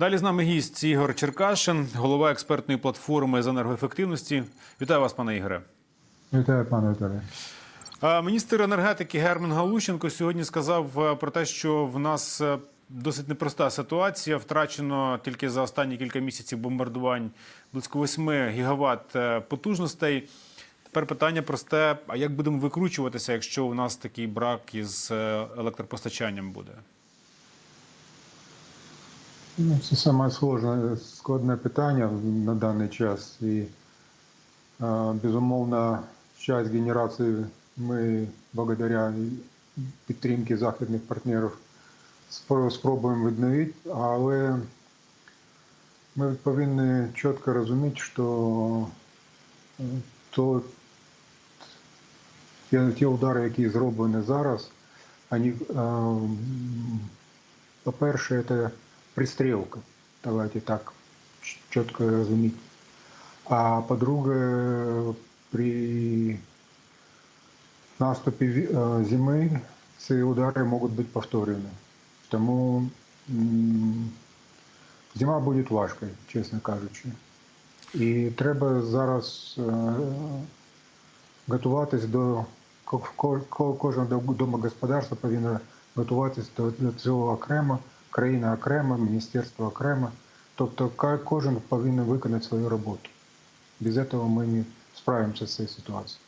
Далі з нами гість Ігор Черкашин, голова експертної платформи з енергоефективності. Вітаю вас, пане Ігоре. Вітаю, пане Віталію. Міністр енергетики Герман Галущенко сьогодні сказав е, про те, що в нас е, досить непроста ситуація. Втрачено тільки за останні кілька місяців бомбардувань близько 8 гігават е, потужностей. Тепер питання просте: а як будемо викручуватися, якщо у нас такий брак із електропостачанням буде? Ну, Це саме сложне, складне питання на даний час. І, безумовно, часть генерації ми благодаря підтримки західних партнерів спробуємо відновити, але ми повинні чітко розуміти, що е, то, ті удари, які зроблені зараз, вони, е, по-перше, це пристрелка. Давайте так ч- чітко розуміти. А по-друге, при наступі е, зими ці удари можуть бути повторені. Тому зима буде важкою, чесно кажучи. І треба зараз е, готуватись до ко- ко- ко- кожне дом- домогосподарство повинно готуватись до цього окремо, країна окремо, міністерство окремо. Тобто кожен повинен виконати свою роботу. Без цього ми не справимося з цією ситуацією.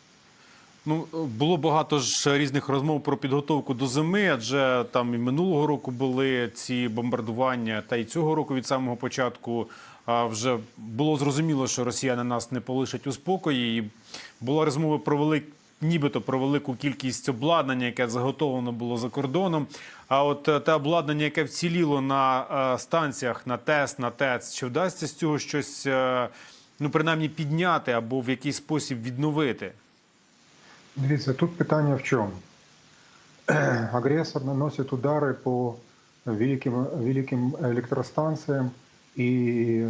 Ну, було багато ж різних розмов про підготовку до зими, адже там і минулого року були ці бомбардування, та й цього року від самого початку вже було зрозуміло, що росіяни нас не полишать у спокої. І була розмова про велик, нібито про велику кількість обладнання, яке заготовлено було за кордоном. А от е, те обладнання, яке вціліло на е, станціях, на ТЕС, на ТЕЦ, чи вдасться з цього щось, е, ну принаймні підняти або в якийсь спосіб відновити? Дивіться, тут питання в чому? Агресор наносить удари по великим, великим електростанціям, і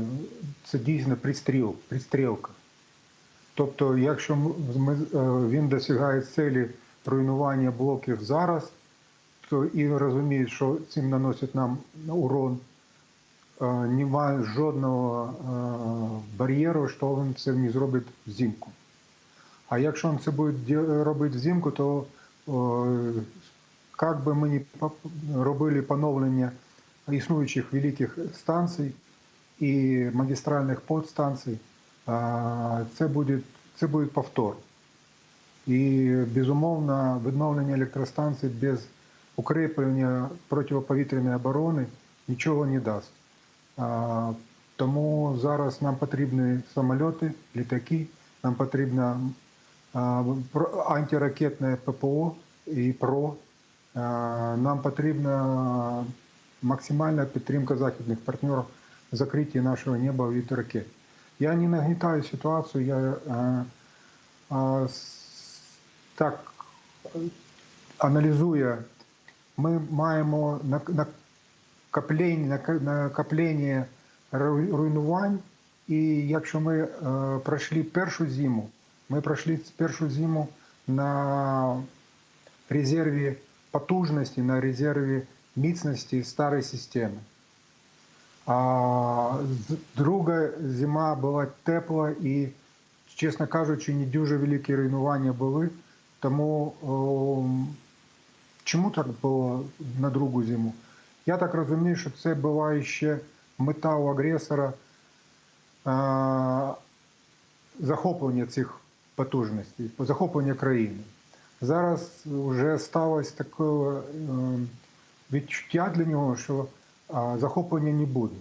це дійсно пристріл, пристрілка. Тобто, якщо ми, е, він досягає цілі руйнування блоків зараз, то і розуміє, що цим наносить нам урон, е, немає жодного е, бар'єру, що він це не зробить взимку. А якщо він це буде робити взимку, то як би ми не робили поновлення існуючих великих станцій і магістральних подстанцій, це буде, це буде повтор. І безумовно відновлення електростанцій без укріплення протиповітряної оборони нічого не дасть. Тому зараз нам потрібні самольоти, літаки, нам потрібно антиракетне ППО і ПРО. Нам потрібна максимальна підтримка західних партнерів в закритті нашого неба від ракет. Я не нагнітаю ситуацію, я а, а, так аналізую. Ми маємо на- накоплення, накоплення руйнувань, і якщо ми е, пройшли першу зиму, ми пройшли першу зиму на резерві потужності, на резерві міцності старої системи. А друга зима була тепла і, чесно кажучи, не дуже великі руйнування були. Тому о, чому так було на другу зиму? Я так розумію, що це була ще мета у агресора а, захоплення цих потужностей, захоплення країни. Зараз вже сталося таке відчуття для нього, що захоплення не буде.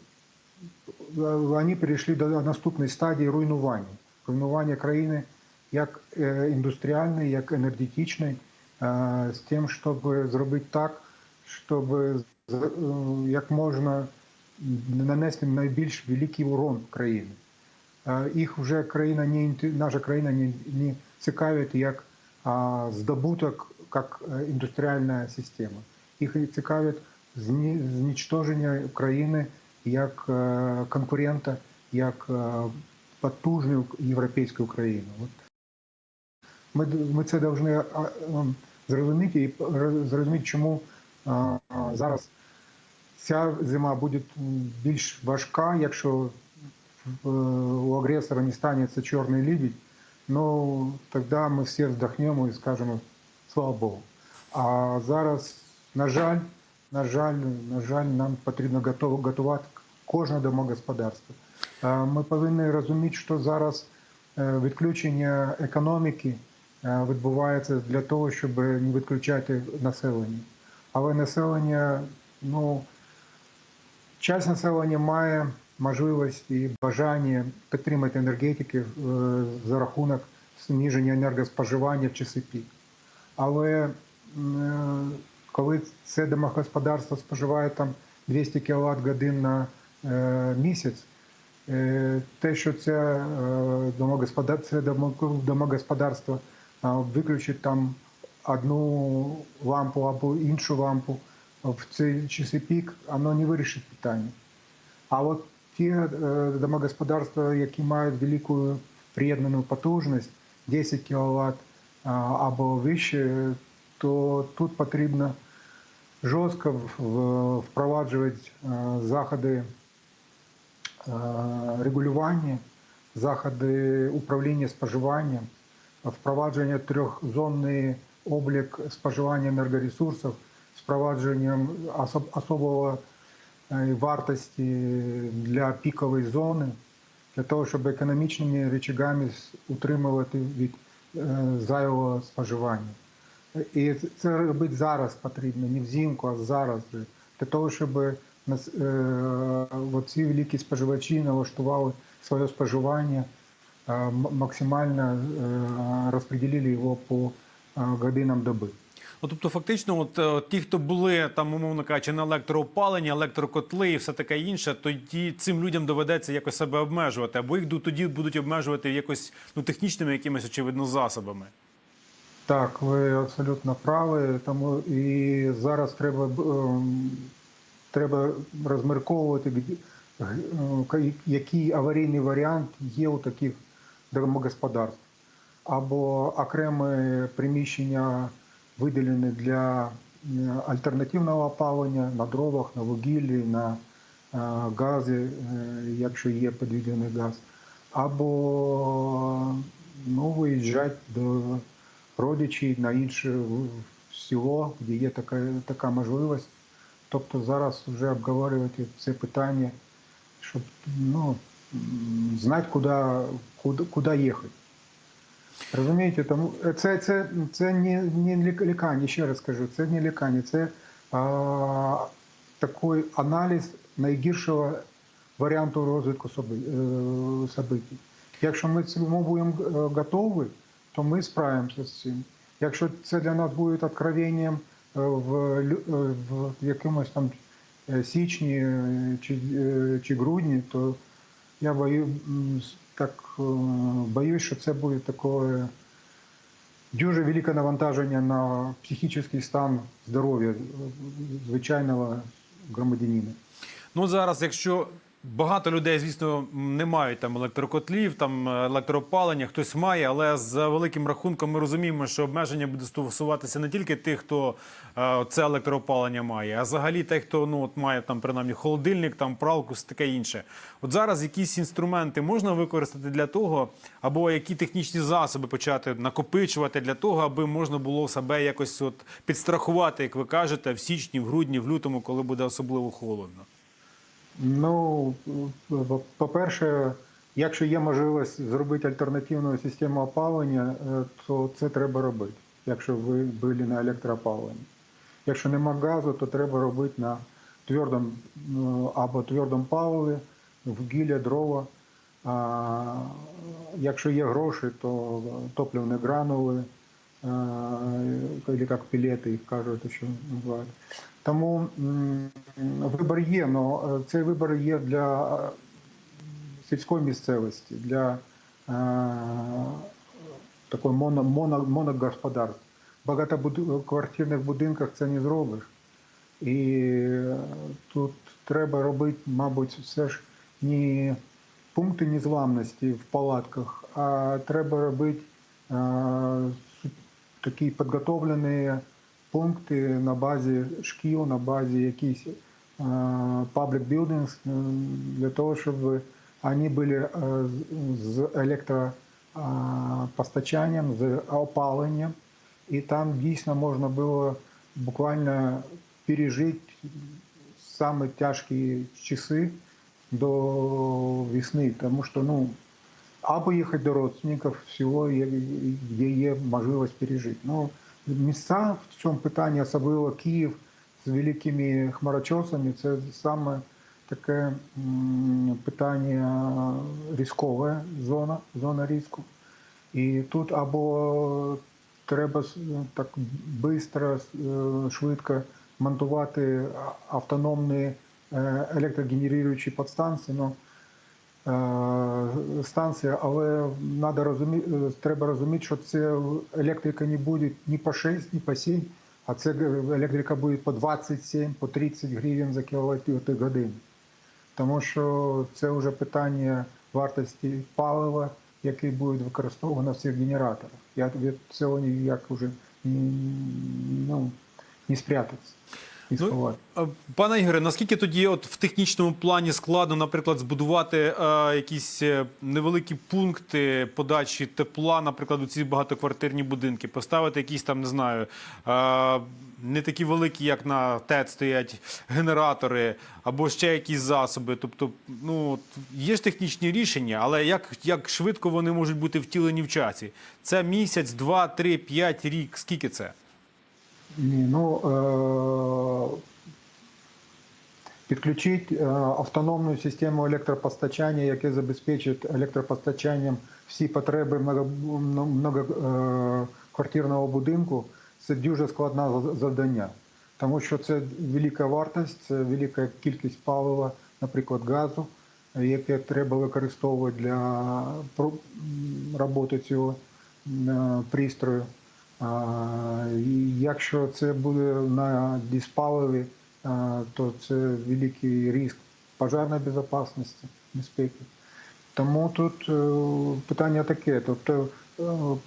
Вони перейшли до наступної стадії руйнування. Руйнування країни як е, індустріальної, як енергетичної, е, з тим, щоб зробити так, щоб е, як можна нанести найбільш великий урон країни. Їх вже країна не наша країна не, не цікавить як здобуток, як індустріальна система. Їх цікавить зні- знищення країни як е, конкурента, як е, потужну європейську країну. От ми, ми це повинні ем, зрозуміти і зрозуміти, чому зараз ця зима буде більш важка, якщо е, у агресора не станеться чорний лебідь, ну тоді ми всі вздохнемо і скажемо слава Богу. А зараз, на жаль, на жаль, на жаль, нам потрібно готувати кожне домогосподарство. Ми повинні розуміти, що зараз е, відключення економіки е, відбувається для того, щоб не відключати населення. Але населення, ну, часть населення має можливість і бажання підтримати енергетики е, за рахунок зниження енергоспоживання в часи пік. Але коли це домогосподарство споживає там 200 кВт годин на е, місяць, е, те, що це е, домогосподарство е, виключить там одну лампу або іншу лампу в ці часи пік, воно не вирішить питання. А от ті домогосподарства, які мають велику приєднану потужність, 10 кВт або вище, то тут потрібно жорстко впроваджувати е, заходи е, регулювання, заходи управління споживанням, впровадження трьохзонний облік споживання енергоресурсів, впровадженням особ- е, вартості для пікової зони, для того, щоб економічними речагами утримувати від зайвого споживання. І це робити зараз потрібно, не взимку, а зараз же. Для того, щоб нас, е, ці великі споживачі налаштували своє споживання, е, максимально е, розподілили його по е, годинам доби. Ну, тобто, фактично, от е, ті, хто були там, умовно кажучи, на електроопаленні, електрокотли і все таке інше, то ті, цим людям доведеться якось себе обмежувати, або їх тоді будуть обмежувати якось ну, технічними якимись очевидно засобами. Так, ви абсолютно праві. Тому і зараз треба, треба розмірковувати, е, який аварійний варіант є у таких домогосподарств. Або окреме приміщення виділені для е, альтернативного опалення на дровах, на вугіллі, на е, газі, якщо є підведений газ, або ну, виїжджати до родичів на інше село, де є така, така можливість. Тобто зараз вже обговорювати це питання, щоб ну, знати, куди, куди, куди їхати. Розумієте, тому це, це, це не, не лікання, ще раз кажу, це не лікання, це а, такий аналіз найгіршого варіанту розвитку е, событий. Якщо ми цьому будемо е, готові, то ми справимося з цим. Якщо це для нас буде откровенням е, в, е, в якомусь там е, січні чи, чи грудні, то я бою, так боюсь, що це буде таке дуже велике навантаження на психічний стан здоров'я звичайного громадянина. Ну зараз, якщо багато людей, звісно, не мають там електрокотлів, там е, електроопалення, хтось має, але з великим рахунком ми розуміємо, що обмеження буде стосуватися не тільки тих, хто е, це електроопалення має, а взагалі тих, хто ну от має там принаймні холодильник, там пралку, таке інше. От зараз якісь інструменти можна використати для того, або які технічні засоби почати накопичувати для того, аби можна було себе якось от підстрахувати, як ви кажете, в січні, в грудні, в лютому, коли буде особливо холодно. Ну, по- по-перше, якщо є можливість зробити альтернативну систему опалення, е, то це треба робити, якщо ви були на електроопаленні. Якщо нема газу, то треба робити на твердому ну, або твердому паливі, вугілля, дрова. А, якщо є гроші, то топливні гранули, як пілети їх кажуть, що називають. Тому вибір є, але цей вибір є для е, сільської місцевості, для е, такої моно, моно, моногосподарств. Багатоквартирних будинках це не зробиш. І е, тут треба робити, мабуть, все ж не пункти незламності в палатках, а треба робити е, такі підготовлені пункти на базі шкіл, на базі якихось э, public buildings э, для того, чтобы они были э, з електропостачанням, з опаленням, і там дійсно можна було буквально пережити самі тяжкі часи до весны, тому що ну, або їхати до родственників, всього є, є, є можливість пережити. Ну, місця в цьому питанні, особливо Київ з великими хмарочосами, це саме таке питання ризикове, зона, зона ризику. І тут або треба так швидко, швидко монтувати автономні е, електрогенеруючі підстанції. Ну, е, станція, але надо розумі... е, треба розуміти, що це електрика не буде ні по 6, ні по 7, а це електрика буде по 27, по 30 гривень за кіловат годину. Тому що це вже питання вартості палива, яке буде використовано в цих генераторах. Я від цього ніяк вже ну, не спрятатися, не Ну, сховати. Пане Ігоре, наскільки тоді от в технічному плані складно, наприклад, збудувати е, якісь е, невеликі пункти подачі тепла, наприклад, у ці багатоквартирні будинки, поставити якісь там, не знаю, е, не такі великі, як на ТЕЦ стоять генератори, або ще якісь засоби. Тобто, ну є ж технічні рішення, але як, як швидко вони можуть бути втілені в часі? Це місяць, два, три, п'ять, рік. Скільки це? Ні, ну е- підключити е, автономну систему електропостачання, яке забезпечить електропостачанням всі потреби многоквартирного будинку, це дуже складне завдання. Тому що це велика вартість, це велика кількість палива, наприклад, газу, яке треба використовувати для роботи цього е, пристрою. Якщо це буде на диспаливі, а, то це великий ризик пожежної безпечності, безпеки. Тому тут е, питання таке. Тобто е,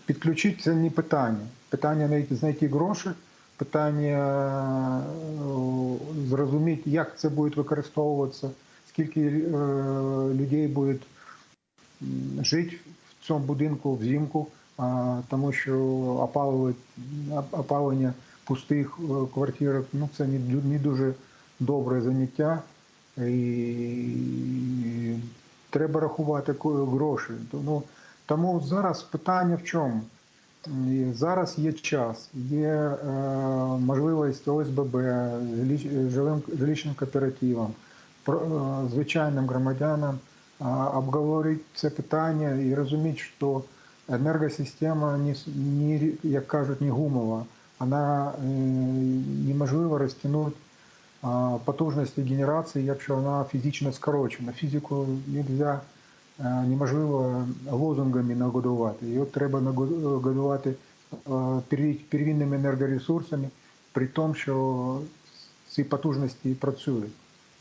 підключити це не питання. Питання знайти, гроші, питання е, зрозуміти, як це буде використовуватися, скільки людей буде жити в цьому будинку взимку, тому що опалення пустих е, квартир ну, це не, дуже добре заняття. І треба рахувати гроші. Ну, тому зараз питання в чому? Зараз є час, є е, можливість ОСББ, жилим, жилищним кооперативам, про- е, звичайним громадянам е, обговорити це питання і розуміти, що енергосистема не, не, як кажуть, не гумова, вона е, неможливо розтягнути а, потужності генерації, якщо вона фізично скорочена. Фізику нельзя, е, неможливо лозунгами нагодувати. Її треба наго- годувати е, первинними енергоресурсами, при тому, що ці потужності працюють.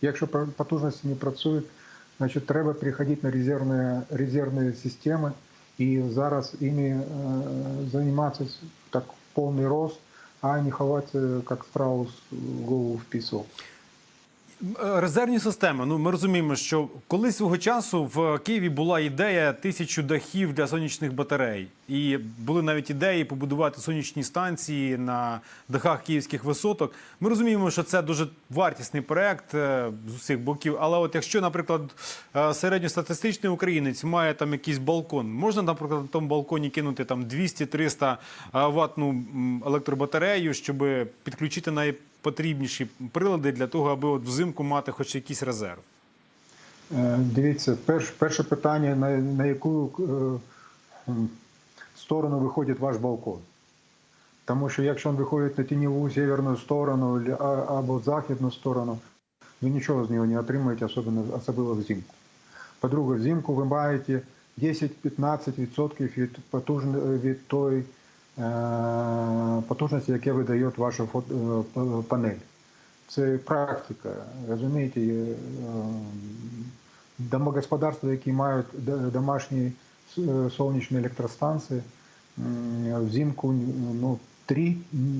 Якщо потужності не працюють, значить треба переходити на резервні, резервні системи і зараз іми е, займатися так в повний рост, а не ховать, як страус, голову в пісок. Е, Резервні системи. Ну ми розуміємо, що колись свого часу в Києві була ідея тисячу дахів для сонячних батарей, і були навіть ідеї побудувати сонячні станції на дахах київських висоток. Ми розуміємо, що це дуже вартісний проект е, з усіх боків. Але от якщо, наприклад, е, середньостатистичний українець має там якийсь балкон, можна, наприклад, на тому балконі кинути там 200-300 ватну електробатарею, щоб підключити най потрібніші прилади для того, аби от взимку мати хоч якийсь резерв. Е, Дивіться, перш, перше питання, на, на яку е, сторону виходить ваш балкон. Тому що якщо він виходить на тіньову северну сторону або західну сторону, ви нічого з нього не отримаєте, особливо, особливо взимку. По-друге, взимку ви маєте 10-15% від, потужн- від тої потужності, яке видає ваша е, панель. Це практика. Розумієте, е, домогосподарства, які мають домашні сонячні електростанції, взимку ну, три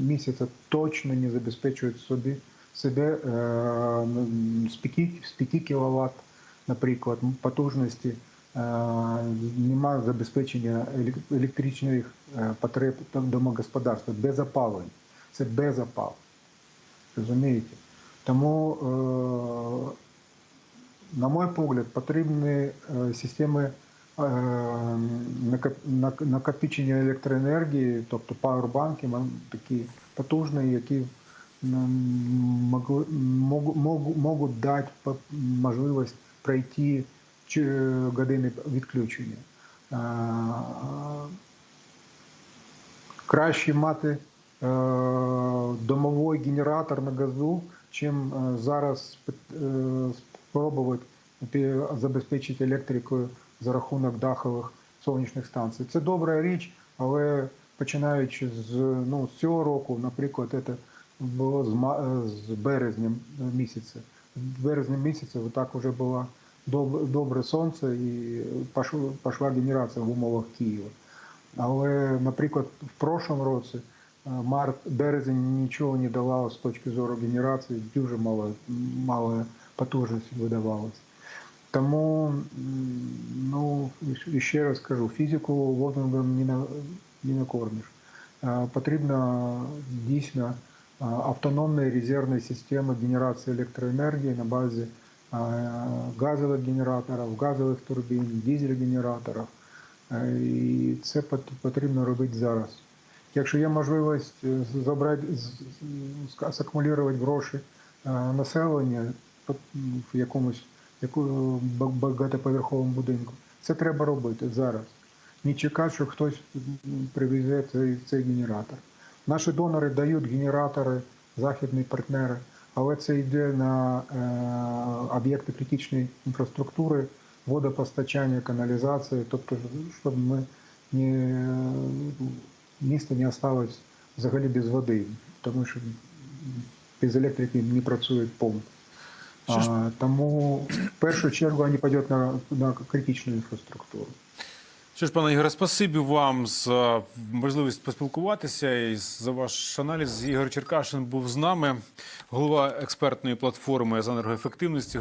місяці точно не забезпечують собі себе е, з 5, кВт, наприклад, потужності, е, немає забезпечення елек- електричних е, потреб домогосподарства без опалення. Це без опалення. Розумієте? Тому, е, на мой погляд, потрібні е, системи е, накопичення електроенергії, тобто пауербанки, такі потужні, які можуть дати можливість пройти години відключення. Краще мати е, домовий генератор на газу, чим е, зараз е, спробувати забезпечити електрикою за рахунок дахових сонячних станцій. Це добра річ, але починаючи з, ну, з цього року, наприклад, це було з, ма- е, з березня місяця. Місяця так вже доб- добре сонце і пішла, пішла генерація в умовах Києва. Але, наприклад, в прошлому році е, март, березень нічого не давало з точки зору генерації, дуже мало, мало потужності видавалося. Тому, м, ну, і ще раз кажу, фізику лозунгом не, на, не накормиш. Е, Потрібно дійсно е, автономної резервної системи генерації електроенергії на базі е, Газових генераторів, газових турбін, дизель-генераторів. Е, І це потрібно робити зараз. Якщо є можливість е, забрати, з- гроші е, населення в якомусь багатоповерховому будинку, це треба робити зараз. Не чекати, що хтось привезе цей, цей генератор. Наші донори дають генератори, західні партнери, але це йде на е, об'єкти критичної інфраструктури, водопостачання, каналізації, тобто, щоб ми не, місто не осталось взагалі без води, тому що без електрики не працює помп. А, тому в першу чергу вони підуть на, на критичну інфраструктуру. Що ж, пане Ігоре, спасибі вам за можливість поспілкуватися і за ваш аналіз. Ігор Черкашин був з нами, голова експертної платформи з енергоефективності.